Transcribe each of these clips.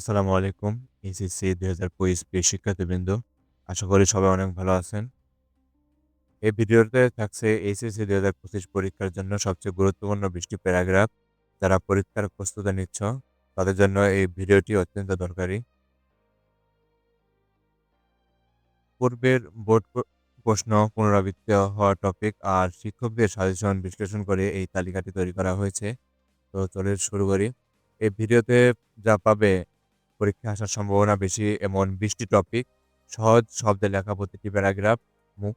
আসসালামু আলাইকুম এসএসসি দুই হাজার পঁচিশ প্রিয় শিক্ষার্থীবৃন্দ আশা করি সবাই অনেক ভালো আছেন এই ভিডিওতে থাকছে এইচএসসি দুই হাজার পঁচিশ পরীক্ষার জন্য সবচেয়ে গুরুত্বপূর্ণ বৃষ্টি প্যারাগ্রাফ যারা পরীক্ষার প্রস্তুতি নিচ্ছ তাদের জন্য এই ভিডিওটি অত্যন্ত দরকারি পূর্বের বোর্ড প্রশ্ন পুনরাবৃত্তি হওয়া টপিক আর শিক্ষকদের সাজেশন বিশ্লেষণ করে এই তালিকাটি তৈরি করা হয়েছে তো চলে শুরু করি এই ভিডিওতে যা পাবে পরীক্ষা আসার সম্ভাবনা বেশি এমন বৃষ্টি টপিক সহজ শব্দে লেখা প্রতিটি প্যারাগ্রাফ মুখ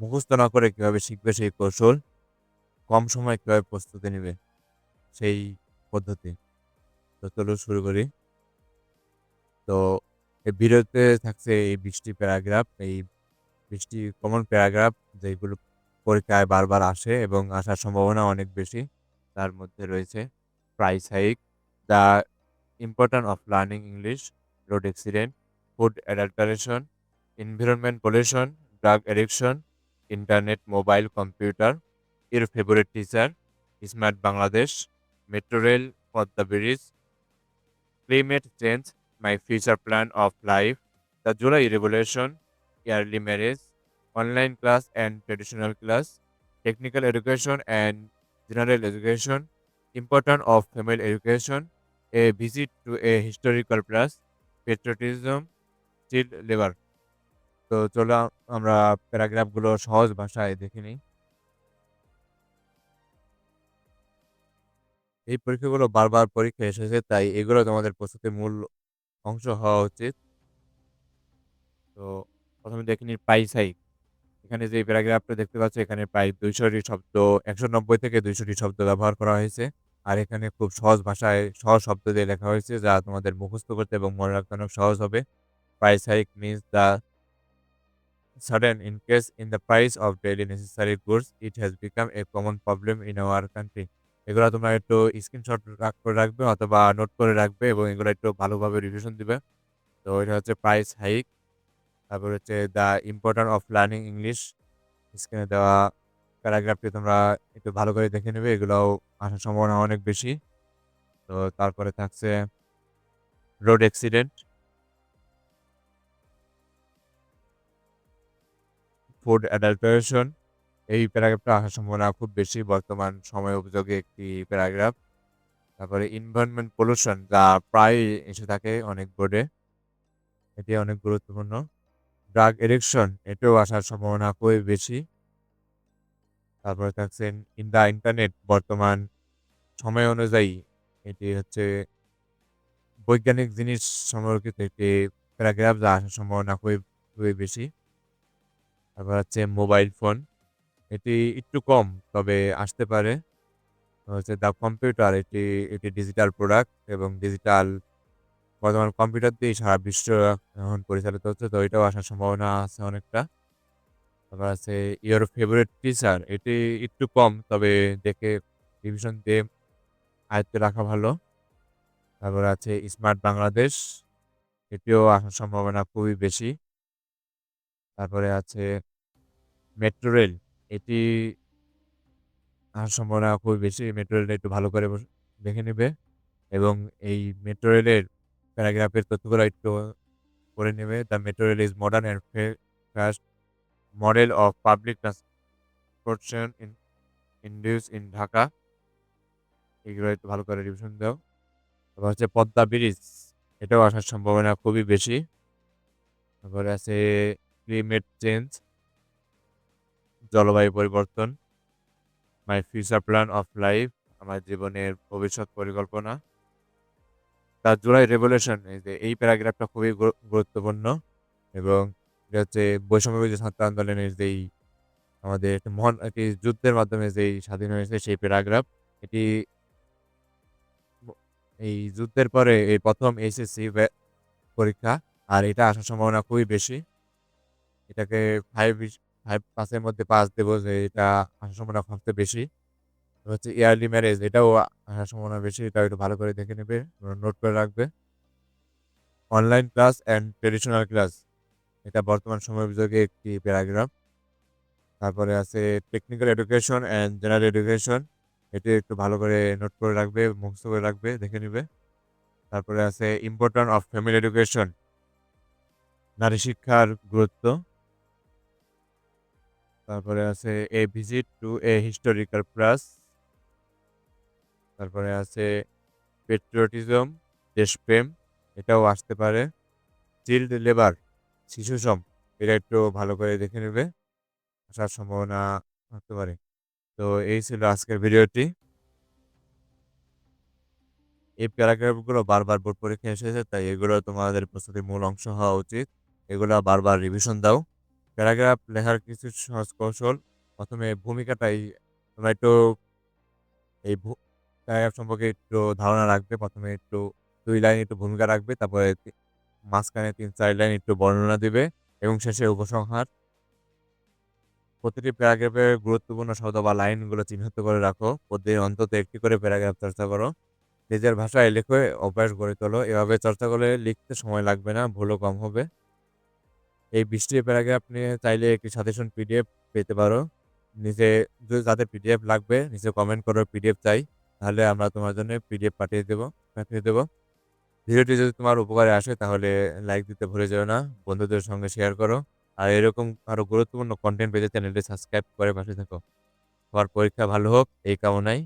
মুখস্থ না করে কীভাবে শিখবে সেই কৌশল কম সময় কীভাবে প্রস্তুতি নেবে সেই পদ্ধতি তো চলো শুরু করি তো এই ভিডিওতে থাকছে এই বৃষ্টি প্যারাগ্রাফ এই বৃষ্টি কমন প্যারাগ্রাফ যেগুলো পরীক্ষায় বারবার আসে এবং আসার সম্ভাবনা অনেক বেশি তার মধ্যে রয়েছে price hike the Importance of learning English, road accident, food adulteration, environment pollution, drug addiction, internet, mobile, computer, your favorite teacher, Smart Bangladesh, metro rail for the bridge, climate change, my future plan of life, the July revolution, early marriage, online class and traditional class, technical education and general education, importance of family education, a visit to a historical place patriotism still labour তো চলো আমরা প্যারাগ্রাফগুলো সহজ ভাষায় দেখে নিই এই পরীক্ষাগুলো বারবার পরীক্ষা এসেছে তাই এগুলো তোমাদের প্রস্তুতির মূল অংশ হওয়া উচিত তো প্রথমে দেখে নিই সাইক এখানে যে প্যারাগ্রাফটা দেখতে পাচ্ছ এখানে প্রায় দুইশোটি শব্দ একশো নব্বই থেকে দুইশোটি শব্দ ব্যবহার করা হয়েছে আর এখানে খুব সহজ ভাষায় সহজ শব্দ দিয়ে লেখা হয়েছে যা তোমাদের মুখস্থ করতে এবং মনে রাখতে অনেক সহজ হবে price hike means the sudden increase in the price of daily necessary goods it has become a common problem in our country এগুলো তোমরা একটু স্ক্রিনশট করে রাখবে অথবা নোট করে রাখবে এবং এগুলো একটু ভালোভাবে রিভিশন দিবে তো এটা হচ্ছে প্রাইস হাইক তারপর হচ্ছে the important of learning English স্ক্রিনে দেওয়া প্যারাগ্রাফটি তোমরা একটু ভালো করে দেখে নেবে এগুলোও আসার সম্ভাবনা অনেক বেশি তো তারপরে থাকছে রোড অ্যাক্সিডেন্ট ফুড অ্যাডাল্টারেশন এই প্যারাগ্রাফটা আসার সম্ভাবনা খুব বেশি বর্তমান সময় উপযোগী একটি প্যারাগ্রাফ তারপরে ইনভায়রনমেন্ট পলিউশন যা প্রায় এসে থাকে অনেক বোর্ডে এটি অনেক গুরুত্বপূর্ণ ড্রাগ এডিকশন এটাও আসার সম্ভাবনা খুবই বেশি তারপরে থাকছেন ইন দ্য ইন্টারনেট বর্তমান সময় অনুযায়ী এটি হচ্ছে বৈজ্ঞানিক জিনিস সম্পর্কিত একটি প্যারাগ্রাফ যা আসার সম্ভাবনা খুবই খুবই বেশি তারপর হচ্ছে মোবাইল ফোন এটি একটু কম তবে আসতে পারে হচ্ছে দ্য কম্পিউটার এটি একটি ডিজিটাল প্রোডাক্ট এবং ডিজিটাল বর্তমান কম্পিউটার দিয়ে সারা বিশ্ব এখন পরিচালিত হচ্ছে তো এটাও আসার সম্ভাবনা আছে অনেকটা তারপর আছে ইয়োর ফেভারিট টিচার এটি একটু কম তবে দেখে ডিভিশন দিয়ে আয়ত্তে রাখা ভালো তারপর আছে স্মার্ট বাংলাদেশ এটিও আসার সম্ভাবনা খুবই বেশি তারপরে আছে মেট্রো রেল এটি আসার সম্ভাবনা খুবই বেশি মেট্রো রেলটা একটু ভালো করে দেখে নেবে এবং এই মেট্রো রেলের প্যারাগ্রাফের তথ্যগুলো একটু করে নেবে the metro rail is modern and fast model of public transportation in induced in Dhaka এগুলো একটু ভালো করে রিভিশন দাও তারপর হচ্ছে পদ্মা ব্রিজ এটাও আসার সম্ভাবনা খুবই বেশি তারপরে আছে ক্লিমেট চেঞ্জ জলবায়ু পরিবর্তন my future plan of life আমার জীবনের ভবিষ্যৎ পরিকল্পনা তার জুলাই রেভলিউশন এই প্যারাগ্রাফটা খুবই গুরুত্বপূর্ণ এবং এটা হচ্ছে বৈষম্য বিরোধী ছাত্র আন্দোলনের যেই আমাদের একটা মহান একটি যুদ্ধের মাধ্যমে যেই স্বাধীন হয়েছে সেই প্যারাগ্রাফ এটি এই যুদ্ধের পরে এই প্রথম এইচএসসি পরীক্ষা আর এটা আসার সম্ভাবনা খুবই বেশি এটাকে ফাইভ ফাইভ পাঁচের মধ্যে পাঁচ দেবো যে এটা আসার সম্ভাবনা সবচেয়ে বেশি হচ্ছে ইয়ারলি ম্যারেজ এটাও আসার সম্ভাবনা বেশি এটাও একটু ভালো করে দেখে নেবে নোট করে রাখবে online class and traditional class এটা বর্তমান সময় বিভাগে একটি প্যারাগ্রাফ তারপরে আছে technical education and general education এটি একটু ভালো করে নোট করে রাখবে মুখস্থ করে রাখবে দেখে নিবে তারপরে আছে ইম্পর্ট্যান্ট অফ ফ্যামিলি এডুকেশন নারী শিক্ষার গুরুত্ব তারপরে আছে a visit to a historical place তারপরে আছে পেট্রিয়টিজম দেশপ্রেম এটাও আসতে পারে চিল্ড লেবার শিশু শ্রম এটা একটু ভালো করে দেখে নেবে আসার সম্ভাবনা থাকতে পারে তো এই ছিল আজকের ভিডিওটি এই প্যারাগ্রাফগুলো বারবার বোর্ড পরীক্ষা এসেছে তাই এগুলো তোমাদের প্রস্তুতির মূল অংশ হওয়া উচিত এগুলো বারবার রিভিশন দাও প্যারাগ্রাফ লেখার কিছু সহজ কৌশল প্রথমে ভূমিকাটাই তোমরা একটু এই প্যারাগ্রাফ সম্পর্কে একটু ধারণা রাখবে প্রথমে একটু দুই লাইন একটু ভূমিকা রাখবে তারপরে মাঝখানে তিন চার লাইন একটু বর্ণনা দিবে এবং শেষে উপসংহার প্রতিটি প্যারাগ্রাফের গুরুত্বপূর্ণ শব্দ বা লাইনগুলো চিহ্নিত করে রাখো প্রতিদিন অন্তত একটি করে প্যারাগ্রাফ চর্চা করো নিজের ভাষায় লেখো অভ্যাস গড়ে তোলো এভাবে চর্চা করলে লিখতে সময় লাগবে না ভুলও কম হবে এই বৃষ্টির প্যারাগ্রাফ নিয়ে চাইলে একটি সাজেশন পিডিএফ পেতে পারো নিজে যদি যাদের পিডিএফ লাগবে নিজে কমেন্ট করো পিডিএফ চাই তাহলে আমরা তোমার জন্য পিডিএফ পাঠিয়ে দেবো পাঠিয়ে দেবো ভিডিওটি যদি তোমার উপকারে আসে তাহলে লাইক দিতে ভুলে যেও না বন্ধুদের সঙ্গে শেয়ার করো আর এরকম আরও গুরুত্বপূর্ণ কন্টেন্ট পেতে চ্যানেলটি সাবস্ক্রাইব করে পাশে থাকো সবার পরীক্ষা ভালো হোক এই কামনাই